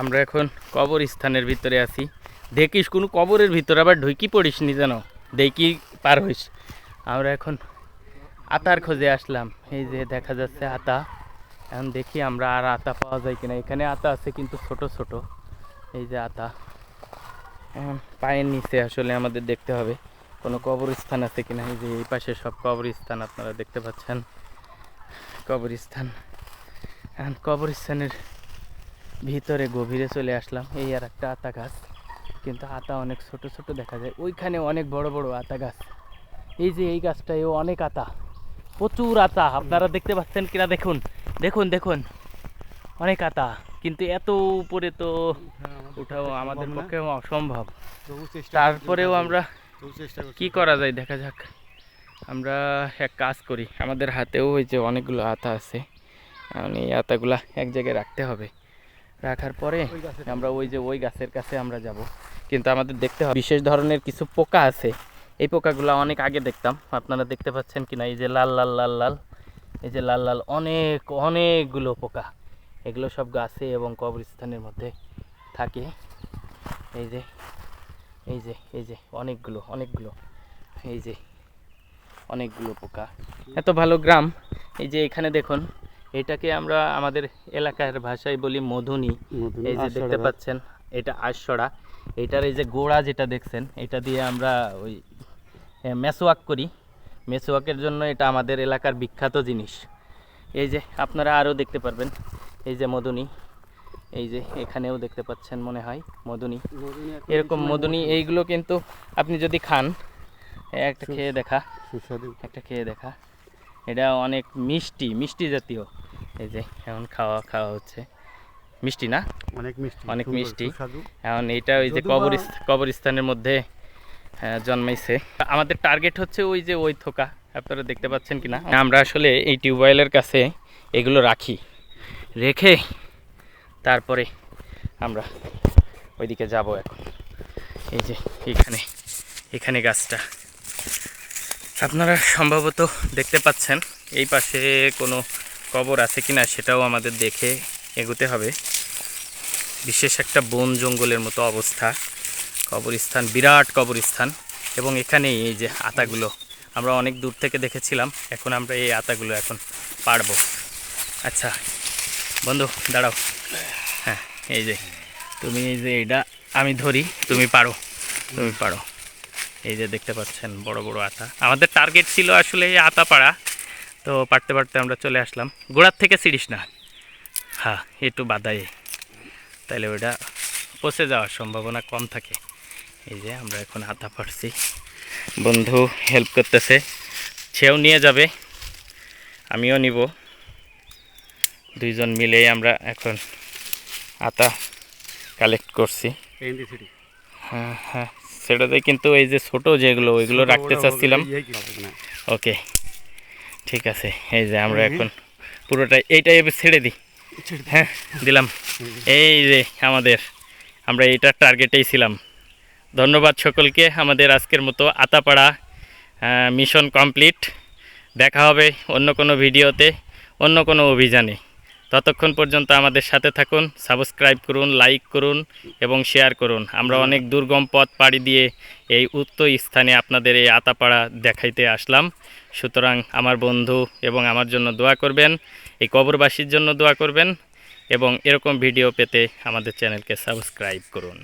আমরা এখন কবরস্থানের ভিতরে আছি। দেখিস কোনো কবরের ভিতরে আবার ঢুকি পড়িস নি যেন? দেখি পার হইস। আমরা এখন আতার খোঁজে আসলাম। এই যে দেখা যাচ্ছে আতা। এখন দেখি আমরা আর আতা পাওয়া যায় কিনা। এখানে আতা আছে কিন্তু ছোট ছোট। এই যে আতা। পায়ের নিচে আসলে আমাদের দেখতে হবে কোনো কবরস্থান আছে কিনা। এই যে এই পাশে সব কবরস্থান আপনারা দেখতে পাচ্ছেন। কবরস্থান। এখন কবরস্থানের ভিতরে গভীরে চলে আসলাম। এই আর একটা আতা গাছ। কিন্তু আতা অনেক ছোট ছোট দেখা যায়। ওইখানে অনেক বড় বড় আতা গাছ। এই যে এই গাছটায়ও অনেক আতা। প্রচুর আতা। আপনারা দেখতে পাচ্ছেন কিনা? দেখুন। দেখুন দেখুন। অনেক আতা। কিন্তু এত উপরে তো ওঠাও আমাদের পক্ষে অসম্ভব। তারপরেও আমরা কি করা যায়? দেখা যাক। আমরা এক কাজ করি। আমাদের হাতেও ওই যে অনেকগুলো আতা আছে। এখন এই আতাগুলা এক জায়গায় রাখতে হবে। রাখার পরে আমরা ওই যে ওই গাছের কাছে আমরা যাব। কিন্তু আমাদের দেখতে হবে বিশেষ ধরনের কিছু পোকা আছে। এই পোকাগুলো অনেক আগে দেখতাম আপনারা দেখতে পাচ্ছেন কি না এই যে লাল লাল লাল লাল এই যে লাল লাল অনেক অনেকগুলো পোকা। এগুলো সব গাছে এবং কবরস্থানের মধ্যে থাকে। এই যে এই যে এই যে অনেকগুলো অনেকগুলো এই যে অনেকগুলো পোকা। এত ভালো গ্রাম। এই যে এখানে দেখুন এটাকে আমরা আমাদের এলাকার ভাষায় বলি মধুনি। এই যে দেখতে পাচ্ছেন এটা আশড়া এটার এই যে গোড়া যেটা দেখছেন এটা দিয়ে আমরা ওই মেসোয়াক করি। মেসোয়াকের জন্য এটা আমাদের এলাকার বিখ্যাত জিনিস। এই যে আপনারা আরও দেখতে পারবেন এই যে মধুনি। এই যে এখানেও দেখতে পাচ্ছেন মনে হয় মধুনি। এরকম মধুনি এইগুলো কিন্তু আপনি যদি খান একটা খেয়ে দেখা। একটা খেয়ে দেখা। এটা অনেক মিষ্টি মিষ্টি জাতীয়। এই যে এখন খাওয়া খাওয়া হচ্ছে। মিষ্টি না? অনেক মিষ্টি অনেক মিষ্টি। এখন এইটা ওই যে কবরস্থান কবরস্থানের মধ্যে জন্মাইছে। আমাদের টার্গেট হচ্ছে ওই যে ওই থোকা আপনারা দেখতে পাচ্ছেন কিনা? আমরা আসলে এই টিউবওয়েলের কাছে এগুলো রাখি। রেখে তারপরে আমরা ওইদিকে যাব এখন। এই যে এখানে এখানে গাছটা। আপনারা সম্ভবত দেখতে পাচ্ছেন এই পাশে কোনো কবর আছে কিনা সেটাও আমাদের দেখে এগোতে হবে। বিশেষ একটা বন জঙ্গলের মতো অবস্থা। কবরস্থান, বিরাট কবরস্থান। এবং এখানে এই যে আতাগুলো, আমরা অনেক দূর থেকে দেখেছিলাম। এখন আমরা এই আতাগুলো এখন পারব আচ্ছা বন্ধু, দাঁড়াও। হ্যাঁ এই যে, তুমি এই যে এটা আমি ধরি, তুমি পারো তুমি পারো। এই যে দেখতে পাচ্ছেন বড় বড় আতা। আমাদের টার্গেট ছিল আসলে এই আতা পাড়া। তো পারতে পারতে আমরা চলে আসলাম। গোড়ার থেকে ছিড়িস না। হ্যাঁ একটু বাদাই তাহলে ওটা পচে যাওয়ার সম্ভাবনা কম থাকে। এই যে আমরা এখন আতা পারছি। বন্ধু হেল্প করতেছে। সেও নিয়ে যাবে। আমিও নিব। দুইজন মিলেই আমরা এখন আতা কালেক্ট করছি। হ্যাঁ হ্যাঁ সেটাতে কিন্তু এই যে ছোটো যেগুলো ওইগুলো রাখতে চাচ্ছিলাম। ওকে ঠিক আছে এই যে আমরা এখন পুরোটাই এইটাই এবার ছেড়ে দিই। হ্যাঁ দিলাম। এই যে আমাদের আমরা এইটার টার্গেটেই ছিলাম। ধন্যবাদ সকলকে আমাদের আজকের মতো আতাপাড়া মিশন কমপ্লিট দেখা হবে অন্য কোনো ভিডিওতে অন্য কোনো অভিযানে। ততক্ষণ পর্যন্ত আমাদের সাথে থাকুন, সাবস্ক্রাইব করুন, লাইক করুন এবং শেয়ার করুন। আমরা অনেক দুর্গম পথ পাড়ি দিয়ে এই উক্ত স্থানে আপনাদের এই আতাপাড়া দেখাইতে আসলাম। সুতরাং আমার বন্ধু এবং আমার জন্য দোয়া করবেন, এই কবরবাসীর জন্য দোয়া করবেন এবং এরকম ভিডিও পেতে আমাদের চ্যানেলকে সাবস্ক্রাইব করুন।